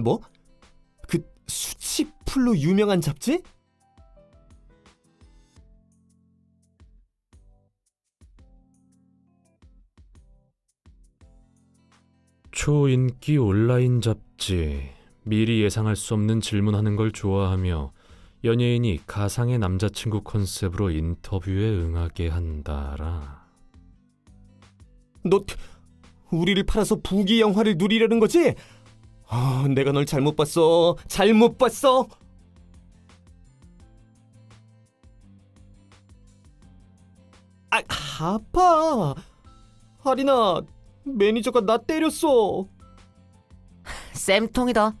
뭐? 그 수치풀로 유명한 잡지? 초인기 온라인 잡지. 미리 예상할 수 없는 질문하는 걸 좋아하며 연예인이 가상의 남자친구 컨셉으로 인터뷰에 응하게 한다라. 너 우리를 팔아서 부귀 영화를 누리려는 거지? 아, 내가 널 잘못 봤어. 잘못 봤어. 아, 아파. 하리나, 매니저가 나 때렸어. 쌤통이다.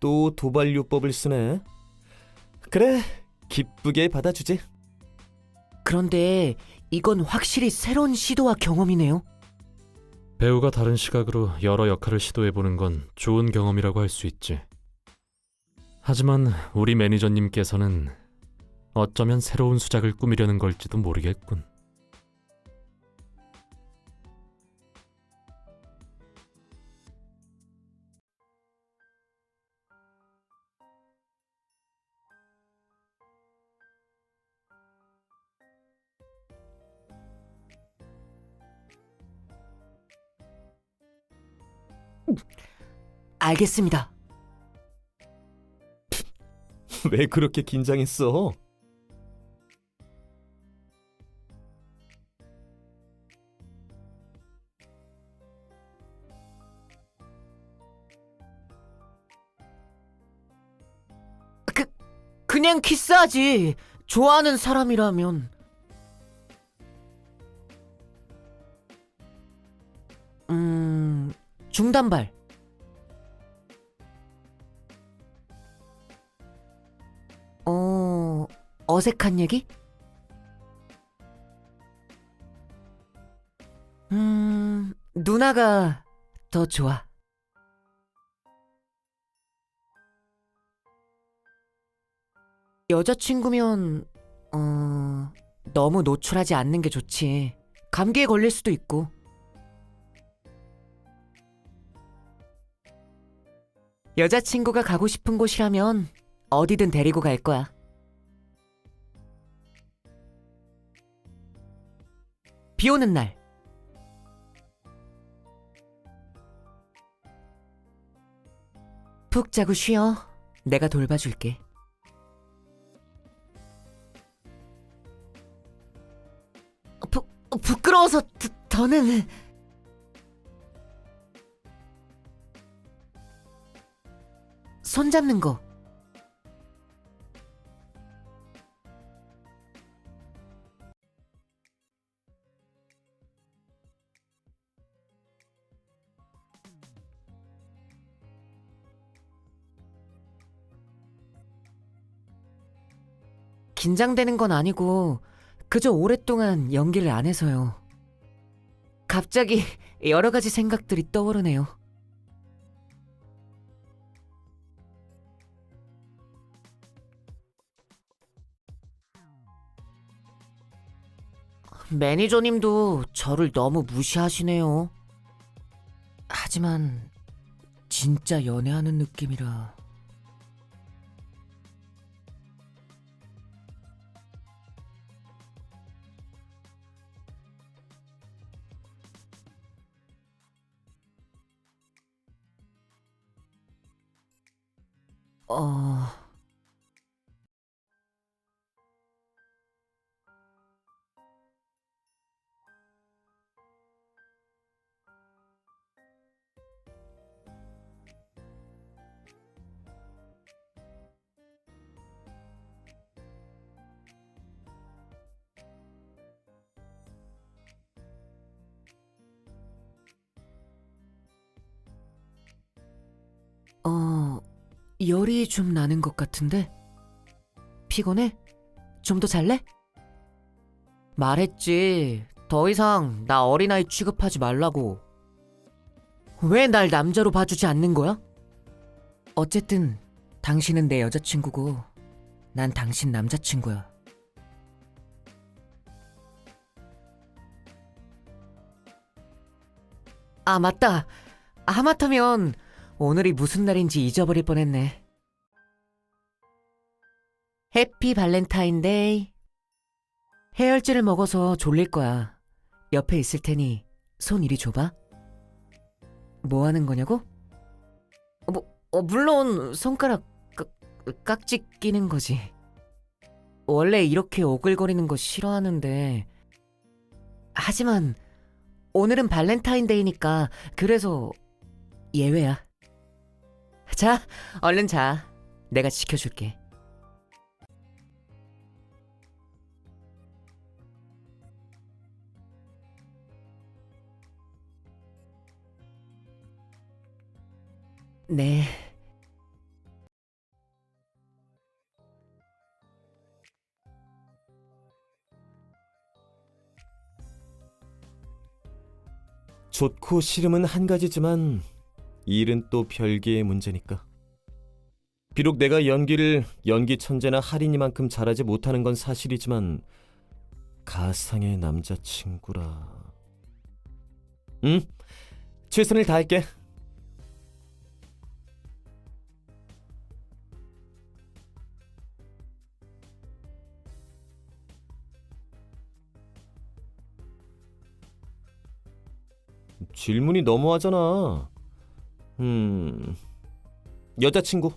또 도발요법을 쓰네. 그래, 기쁘게 받아주지. 그런데 이건 확실히 새로운 시도와 경험이네요. 배우가 다른 시각으로 여러 역할을 시도해보는 건 좋은 경험이라고 할 수 있지. 하지만 우리 매니저님께서는 어쩌면 새로운 수작을 꾸미려는 걸지도 모르겠군. 알겠습니다. 왜 그렇게 긴장했어? 그 그냥 키스하지. 좋아하는 사람이라면. 음, 중단발. 어, 어색한 얘기? 음, 누나가 더 좋아. 여자친구면, 어, 너무 노출하지 않는 게 좋지. 감기에 걸릴 수도 있고. 여자친구가 가고 싶은 곳이라면 어디든 데리고 갈 거야. 비 오는 날. 푹 자고 쉬어. 내가 돌봐줄게. 부, 부끄러워서 더, 더는... 손 잡는 거. 긴장되는 건 아니고 그저 오랫동안 연기를 안 해서요. 갑자기 여러 가지 생각들이 떠오르네요. 매니저님도 저를 너무 무시하시네요. 하지만 진짜 연애하는 느낌이라. 어... 열이 좀 나는 것 같은데? 피곤해? 좀 더 잘래? 말했지. 더 이상 나 어린아이 취급하지 말라고. 왜 날 남자로 봐주지 않는 거야? 어쨌든 당신은 내 여자친구고 난 당신 남자친구야. 아, 맞다. 하마터면 오늘이 무슨 날인지 잊어버릴 뻔했네. 해피 발렌타인데이. 해열제를 먹어서 졸릴 거야. 옆에 있을 테니 손 이리 줘봐. 뭐 하는 거냐고? 어, 뭐, 어, 물론 손가락 깍, 깍지 끼는 거지. 원래 이렇게 오글거리는 거 싫어하는데 하지만 오늘은 발렌타인데이니까 그래서 예외야. 자, 얼른 자. 내가 지켜줄게. 네. 좋고 싫음은 한 가지지만 일은 또 별개의 문제니까. 비록 내가 연기를 연기 천재나 할인이만큼 잘하지 못하는 건 사실이지만 가상의 남자친구라. 응, 최선을 다할게. 질문이 너무하잖아. 음, 여자친구.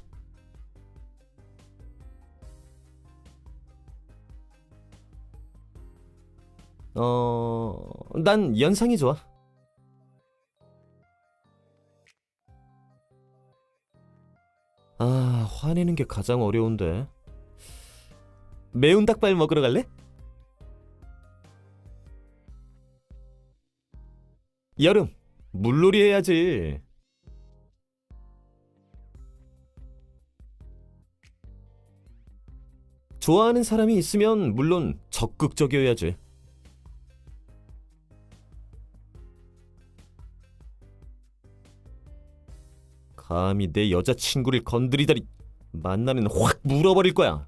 어, 난 연상이 좋아. 아, 화내는 게 가장 어려운데. 매운 닭발 먹으러 갈래? 여름, 물놀이 해야지. 좋아하는 사람이 있으면 물론 적극적이어야지. 감히 내 여자친구를 건드리다니 만나면 확 물어버릴 거야.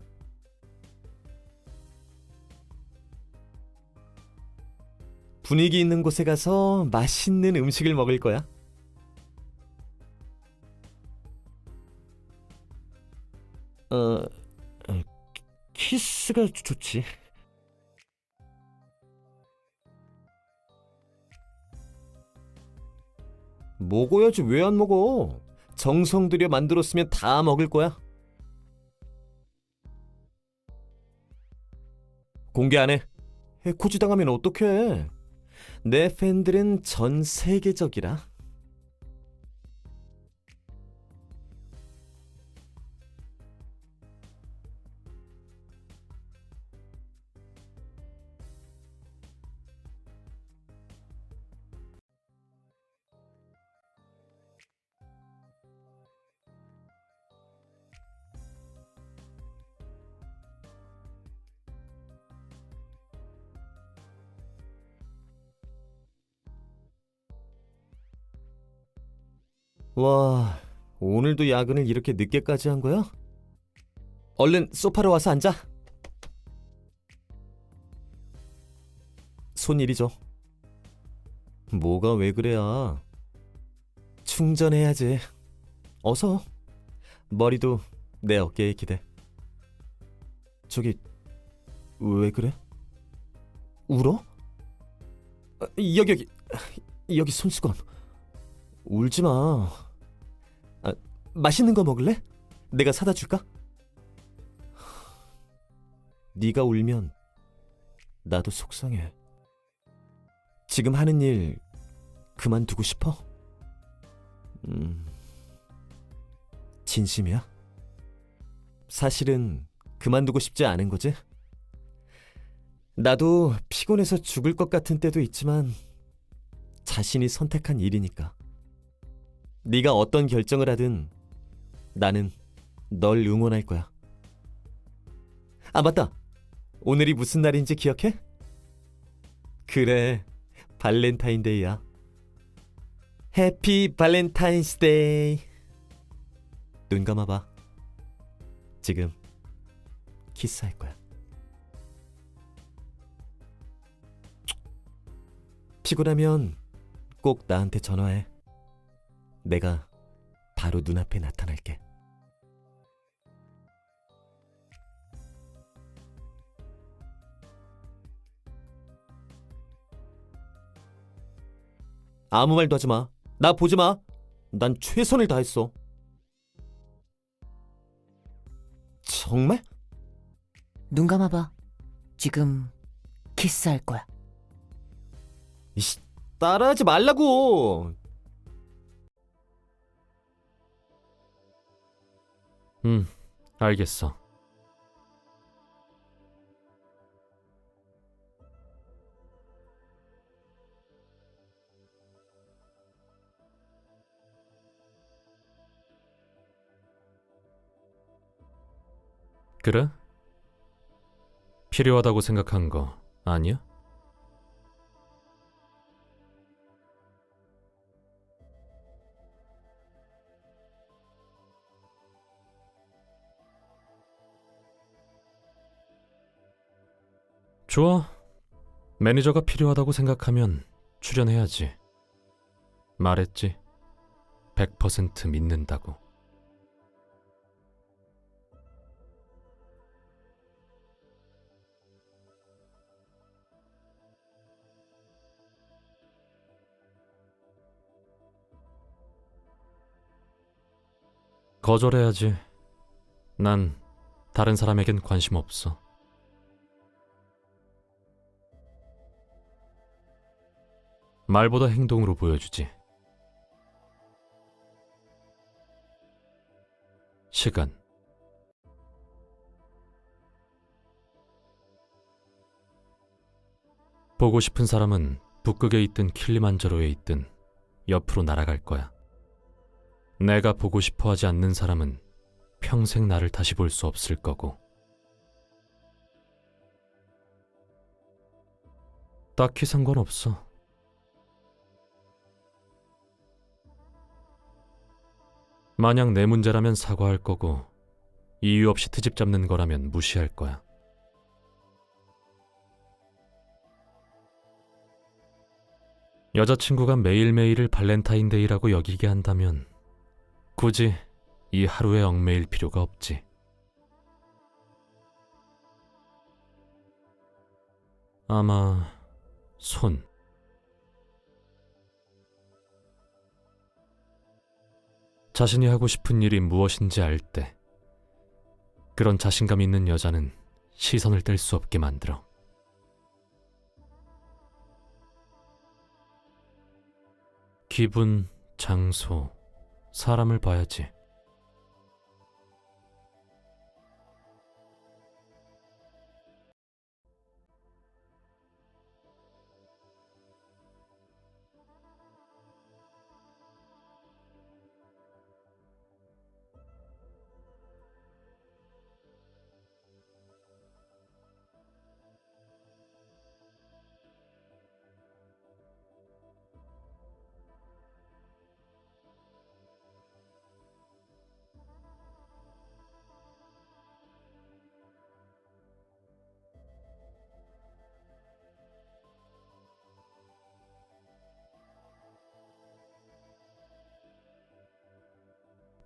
분위기 있는 곳에 가서 맛있는 음식을 먹을 거야. 어, 어, 키스가 좋지. 먹어야지 왜 안 먹어? 정성 들여 만들었으면 다 먹을 거야. 공개 안 해. 해코지 당하면 어떡해? 내 팬들은 전 세계적이라. 와, 오늘도 야근을 이렇게 늦게까지 한 거야? 얼른 소파로 와서 앉아. 손 이리 줘. 뭐가 왜 그래야? 충전해야지. 어서. 머리도 내 어깨에 기대. 저기 왜 그래? 울어? 아, 여기 여기 여기 손수건. 울지 마. 아, 맛있는 거 먹을래? 내가 사다 줄까? 네가 울면 나도 속상해. 지금 하는 일 그만두고 싶어? 음. 진심이야? 사실은 그만두고 싶지 않은 거지? 나도 피곤해서 죽을 것 같은 때도 있지만 자신이 선택한 일이니까. 네가 어떤 결정을 하든 나는 널 응원할 거야. 아 맞다. 오늘이 무슨 날인지 기억해? 그래. 발렌타인데이야. 해피 발렌타인스데이. 눈 감아봐. 지금 키스할 거야. 피곤하면 꼭 나한테 전화해. 내가 바로 눈앞에 나타날게. 아무 말도 하지 마. 나 보지 마. 난 최선을 다했어. 정말? 눈 감아봐. 지금 키스할 거야. 이씨, 따라하지 말라고. 음, 알겠어. 그래? 필요하다고 생각한 거 아니야? 좋아. 매니저가 필요하다고 생각하면 출연해야지. 말했지. 100% 믿는다고. 거절해야지. 난 다른 사람에겐 관심 없어. 말보다 행동으로 보여주지. 시간. 보고 싶은 사람은 북극에 있든 킬리만자로에 있든 옆으로 날아갈 거야. 내가 보고 싶어 하지 않는 사람은 평생 나를 다시 볼 수 없을 거고. 딱히 상관없어. 만약 내 문제라면 사과할 거고 이유 없이 트집 잡는 거라면 무시할 거야. 여자친구가 매일매일을 발렌타인데이라고 여기게 한다면 굳이 이 하루에 얽매일 필요가 없지. 아마 손. 자신이 하고 싶은 일이 무엇인지 알 때, 그런 자신감 있는 여자는 시선을 뗄 수 없게 만들어. 기분, 장소, 사람을 봐야지.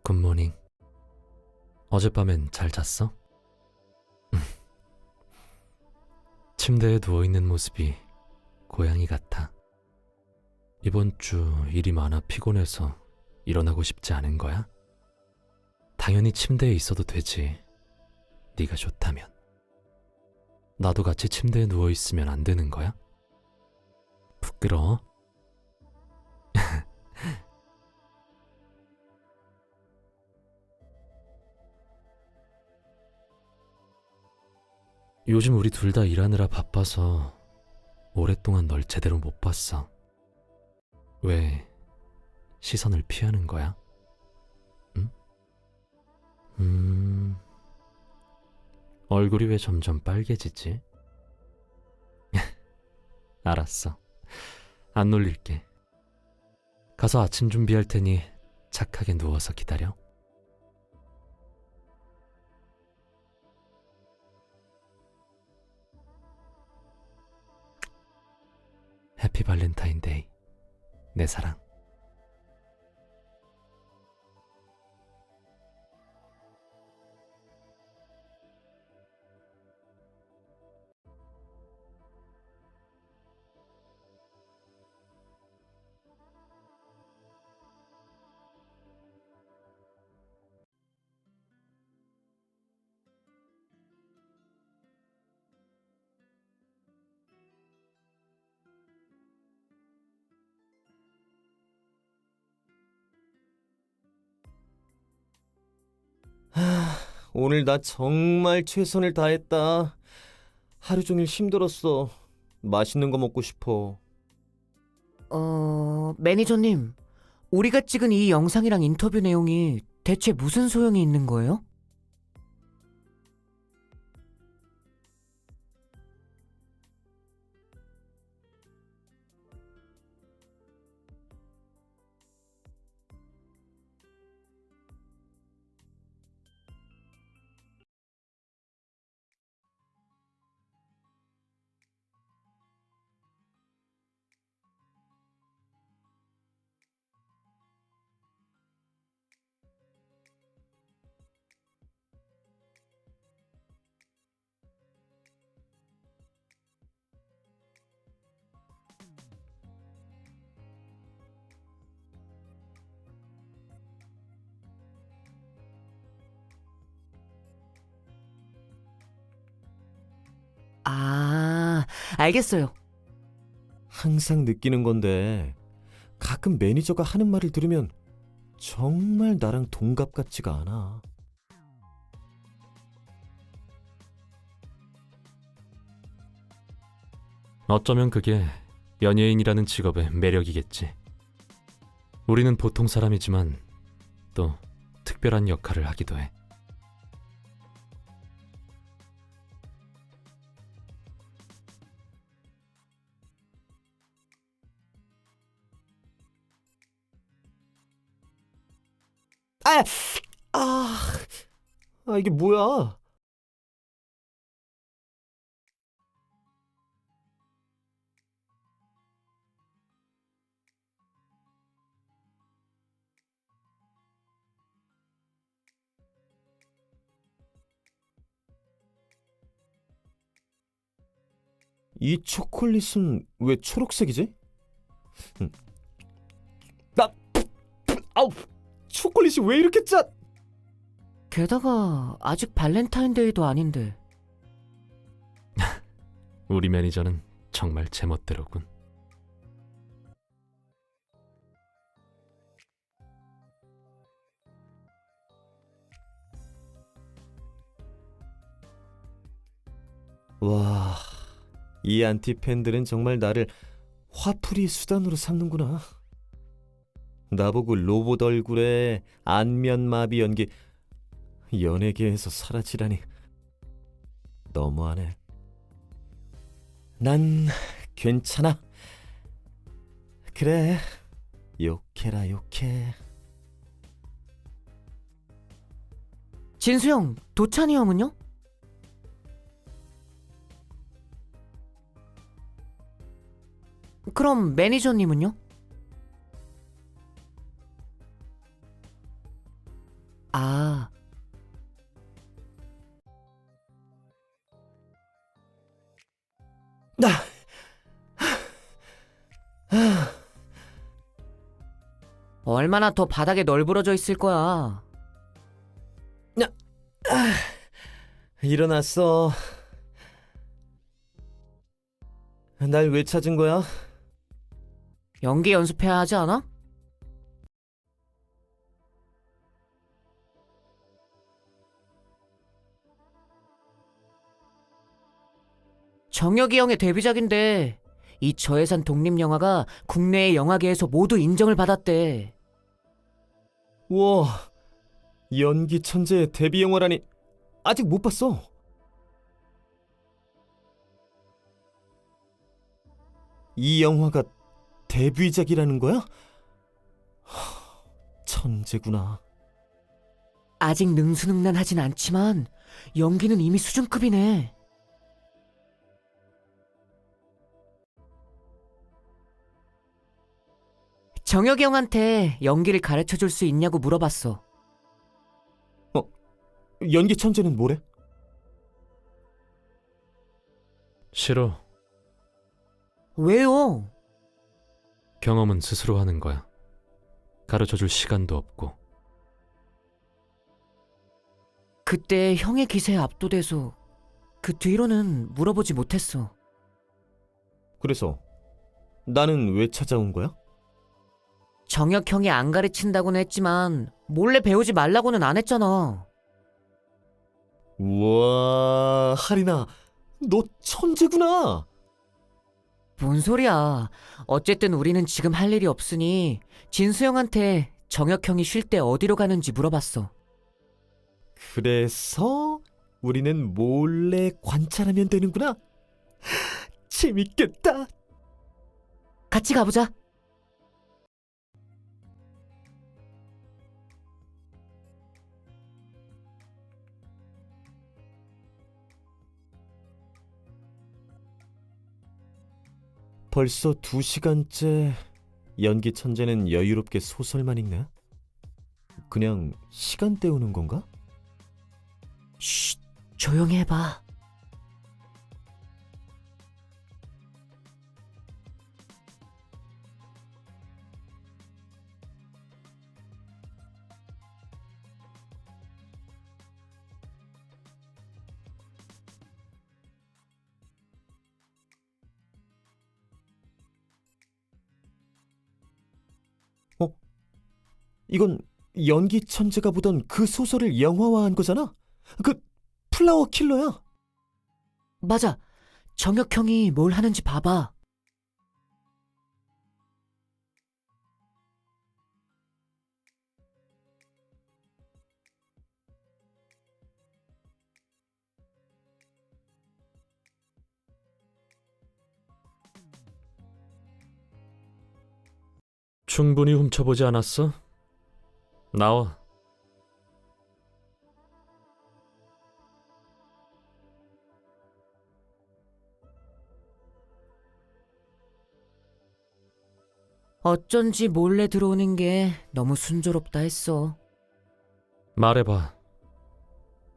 굿모닝. 어젯밤엔 잘 잤어? 침대에 누워있는 모습이 고양이 같아. 이번 주 일이 많아 피곤해서 일어나고 싶지 않은 거야? 당연히 침대에 있어도 되지. 네가 좋다면. 나도 같이 침대에 누워 있으면 안 되는 거야? 부끄러워? 요즘 우리 둘 다 일하느라 바빠서 오랫동안 널 제대로 못 봤어. 왜 시선을 피하는 거야? 응? 음. 얼굴이 왜 점점 빨개지지? 알았어. 안 놀릴게. 가서 아침 준비할 테니 착하게 누워서 기다려. 발렌타인데이, 내 사랑. 오늘 나 정말 최선을 다했다. 하루 종일 힘들었어. 맛있는 거 먹고 싶어. 어, 매니저님, 우리가 찍은 이 영상이랑 인터뷰 내용이 대체 무슨 소용이 있는 거예요? 알겠어요. 항상 느끼는 건데 가끔 매니저가 하는 말을 들으면 정말 나랑 동갑 같지가 않아. 어쩌면 그게 연예인이라는 직업의 매력이겠지. 우리는 보통 사람이지만 또 특별한 역할을 하기도 해. 아, 아, 아 이게 뭐야? 이 초콜릿은 왜 초록색이지? 음. 나, 아우, 초콜릿이 왜 이렇게 짜? 게다가 아직 발렌타인데이도 아닌데. 우리 매니저는 정말 제멋대로군. 와, 이 안티 팬들은 정말 나를 화풀이 수단으로 삼는구나. 나보고 로봇 얼굴에 안면마비 연기 연예계에서 사라지라니 너무하네. 난 괜찮아. 그래, 욕해라 욕해. 진수 형, 도찬이 형은요? 그럼 매니저님은요? 얼마나 더 바닥에 널브러져 있을 거야. 일어났어. 날 왜 찾은 거야? 연기 연습해야 하지 않아? 정혁이 형의 데뷔작인데 이 저예산 독립 영화가 국내의 영화계에서 모두 인정을 받았대. 우와, 연기 천재의 데뷔 영화라니 아직 못 봤어. 이 영화가 데뷔작이라는 거야? 하, 천재구나. 아직 능수능란하진 않지만 연기는 이미 수준급이네. 정혁이 형한테 연기를 가르쳐 줄 수 있냐고 물어봤어. 연기 천재는 뭐래? 싫어. 왜요? 경험은 스스로 하는 거야. 가르쳐 줄 시간도 없고. 그때 형의 기세에 압도돼서 그 뒤로는 물어보지 못했어. 그래서 나는 왜 찾아온 거야? 정혁 형이 안 가르친다고는 했지만 몰래 배우지 말라고는 안 했잖아. 우와, 하리나, 너 천재구나. 뭔 소리야. 어쨌든 우리는 지금 할 일이 없으니 진수 형한테 정혁 형이 쉴 때 어디로 가는지 물어봤어. 그래서 우리는 몰래 관찰하면 되는구나. 재밌겠다. 같이 가보자. 벌써 두 시간째 연기 천재는 여유롭게 소설만 읽네. 그냥 시간 때우는 건가? 쉿, 조용히 해봐. 이건 연기 천재가 보던 그 소설을 영화화한 거잖아. 그 플라워 킬러야. 맞아. 정혁 형이 뭘 하는지 봐봐. 충분히 훔쳐보지 않았어? 나와. 어쩐지 몰래 들어오는 게 너무 순조롭다 했어. 말해봐.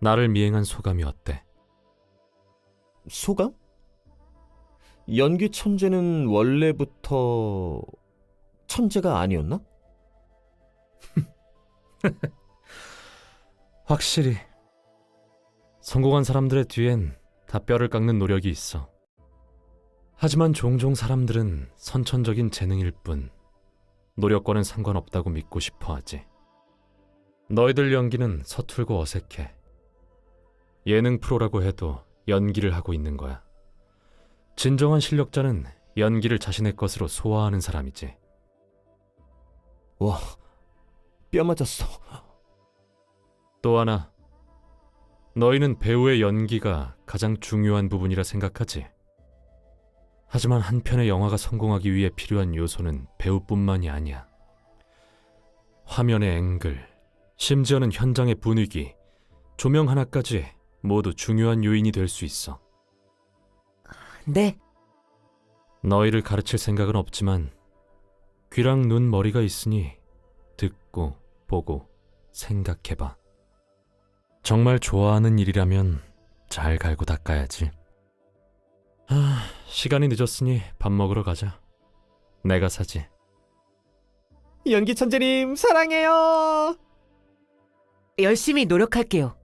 나를 미행한 소감이 어때? 소감? 연기 천재는 원래부터 천재가 아니었나? 확실히. 성공한 사람들의 뒤엔 다 뼈를 깎는 노력이 있어. 하지만 종종 사람들은 선천적인 재능일 뿐 노력과는 상관없다고 믿고 싶어 하지. 너희들 연기는 서툴고 어색해. 예능 프로라고 해도 연기를 하고 있는 거야. 진정한 실력자는 연기를 자신의 것으로 소화하는 사람이지. 와, 뼈 맞았어. 또 하나, 너희는 배우의 연기가 가장 중요한 부분이라 생각하지. 하지만 한 편의 영화가 성공하기 위해 필요한 요소는 배우뿐만이 아니야. 화면의 앵글, 심지어는 현장의 분위기, 조명 하나까지 모두 중요한 요인이 될 수 있어. 네, 너희를 가르칠 생각은 없지만 귀랑 눈 머리가 있으니 듣고 보고 생각해봐. 정말 좋아하는 일이라면 잘 갈고 닦아야지. 아, 시간이 늦었으니 밥 먹으러 가자. 내가 사지. 연기 천재님 사랑해요. 열심히 노력할게요.